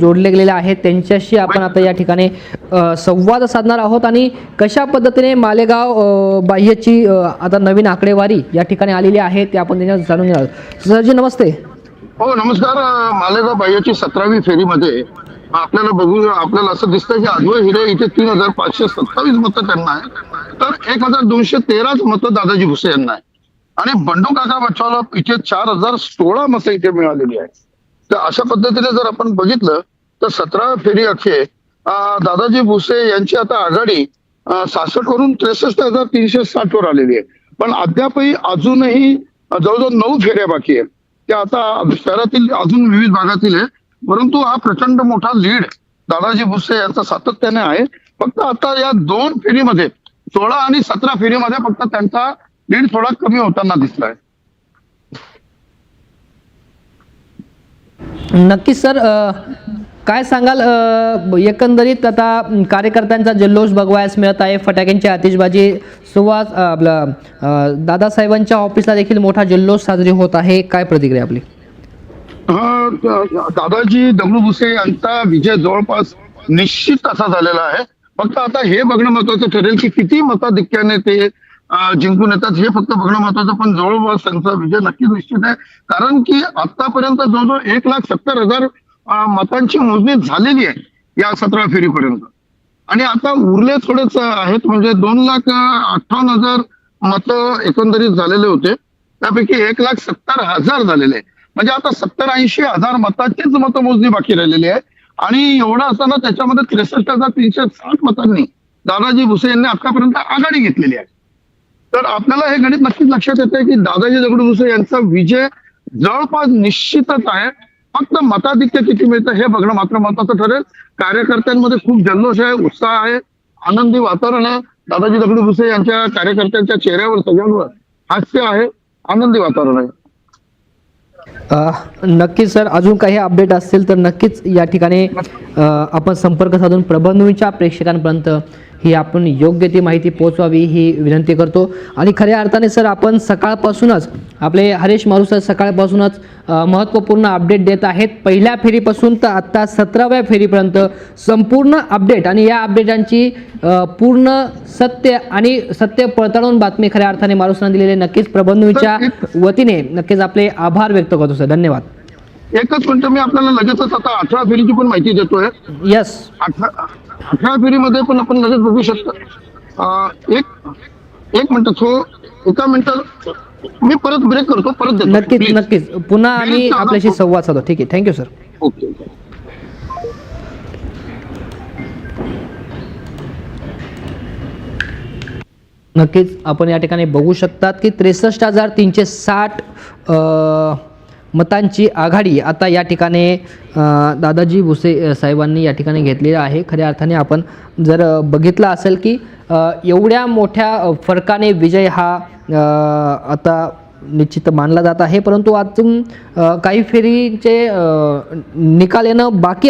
जोडले गेलेले आहेत. त्यांच्याशी आपण आता या ठिकाणी संवाद साधणार आहोत आणि कशा पद्धतीने मालेगाव बाह्यची आता नवीन आकडेवारी या ठिकाणी आलेली आहे ते आपण त्यांच्या जाणून घेणार आहोत. सरजी नमस्ते. हो नमस्कार. मालेगाव बाह्यची सतरावी फेरीमध्ये आपल्याला बघू आपल्याला असं दिसतं की आजवर हिरे इथे तीन हजार पाचशे सत्तावीस मतं त्यांना आहे तर एक हजार दोनशे तेराच मतं दादाजी भुसे यांना आहे आणि बंडू काका बच्चाला इथे चार हजार सोळा मतं इथे मिळालेली आहेत. तर अशा पद्धतीने जर आपण बघितलं तर सतरा फेरी अखे दादाजी भुसे यांची आता आघाडी सासष्ट वरून त्रेसष्ट हजार तीनशे साठ वर आलेली आहे. पण अद्यापही अजूनही जवळजवळ नऊ फेऱ्या बाकी आहेत. त्या आता शहरातील अजून विविध भागातील आहे परंतु हा प्रचंड मोठा लीड दादाजी भुसे यांचा सातत्याने आहे. फक्त आता या दोन फेरीमध्ये सोळा आणि सतरा फेरीमध्ये फक्त त्यांचा लीड थोडा कमी होताना दिसलाय. नक्कीच सर काय सांगाल? अ, एकंदरीत आता कार्यकर्त्यांचा जल्लोष बघवायस मिळत आहे. फटाक्यांची आतिषबाजी सुवास आपलं दादासाहेबांच्या ऑफिसला देखील मोठा जल्लोष साजरी होत आहे. काय प्रतिक्रिया आपली? दादाजी दगडू भुसे यांचा विजय जवळपास निश्चित असा झालेला आहे. फक्त आता हे बघणं महत्वाचं ठरेल की किती मताधिक्याने ते जिंकून येतात हे फक्त बघणं महत्वाचं पण जवळपास त्यांचा विजय नक्कीच निश्चित आहे. कारण की आतापर्यंत जवळजवळ एक लाख सत्तर हजार मतांची मोजणी झालेली आहे या सतरा फेरीपर्यंत. आणि आता उरले थोडेच आहेत म्हणजे दोन लाख अठ्ठावन्न हजार मतं एकंदरीत झालेले होते. त्यापैकी एक लाख सत्तर हजार झालेले आहे. म्हणजे आता सत्तर ऐंशी हजार मताचीच मतमोजणी बाकी राहिलेली आहे. आणि एवढं असताना त्याच्यामध्ये त्रेसष्ट हजार तीनशे साठ मतांनी दादाजी भुसे यांनी आतापर्यंत आघाडी घेतलेली आहे. तर आपल्याला हे गणित नक्कीच लक्षात येते की दादाजी दगडू दुसरे यांचा विजय जवळपास निश्चितच आहे. फक्त मताधिक्य किती मिळतं हे बघणं मात्र महत्वाचं ठरेल. कार्यकर्त्यांमध्ये खूप जल्लोष आहे उत्साह आहे आनंदी वातावरण आहे. दादाजी दगडू भुसे यांच्या कार्यकर्त्यांच्या चेहऱ्यावर सगळ्यांवर हास्य आहे आनंदी वातावरण आहे. नक्की नक्कीच सर अजून काही अपडेट असतील तर नक्कीच या ठिकाणी आपण संपर्क साधून प्रबंधूंच्या प्रेक्षकांपर्यंत ही आपण योग्य ती माहिती पोहोचवावी ही विनंती करतो. आणि खऱ्या अर्थाने सर आपण सकाळपासूनच आपले हरेश मारू सर सकाळपासूनच महत्त्वपूर्ण अपडेट देत आहेत. पहिल्या फेरीपासून तर आत्ता सतराव्या फेरीपर्यंत संपूर्ण अपडेट आणि या अपडेटांची पूर्ण सत्य आणि सत्य पडताळून बातमी खऱ्या अर्थाने मारुसना दिलेले नक्कीच प्रबंधूंच्या वतीने नक्कीच आपले आभार व्यक्त करतो सर. धन्यवाद. एकच मिनिट मी आपल्याला लगेचच आता अठरा फेरीची पण माहिती देतोय. यस अठरा अठरा फेरीमध्ये पण आपण लगेच बघू शकतो. एक एक मिनिट थो एका मिनिटात मी परत ब्रेक करतो परत नक्कीच. नक्कीच. पुन्हा आम्ही आपल्याशी संवाद साधू. ठीक आहे. थँक्यू सर ओके नक्कीच आपण या ठिकाणी बघू शकतात की त्रेसष्ट हजार तीनशे साठ अ, मतांची आघाडी आता या ठिकाणी दादाजी भुसे साहेबांनी या ठिकाणी घेतलेली आहे. खऱ्या अर्थाने आपण जर बघितलं असेल की एवढ्या मोठ्या फरकाने विजय हा आता निश्चित मानला जात आहे. परंतु अजून काही फेरीचे निकाल येणं बाकी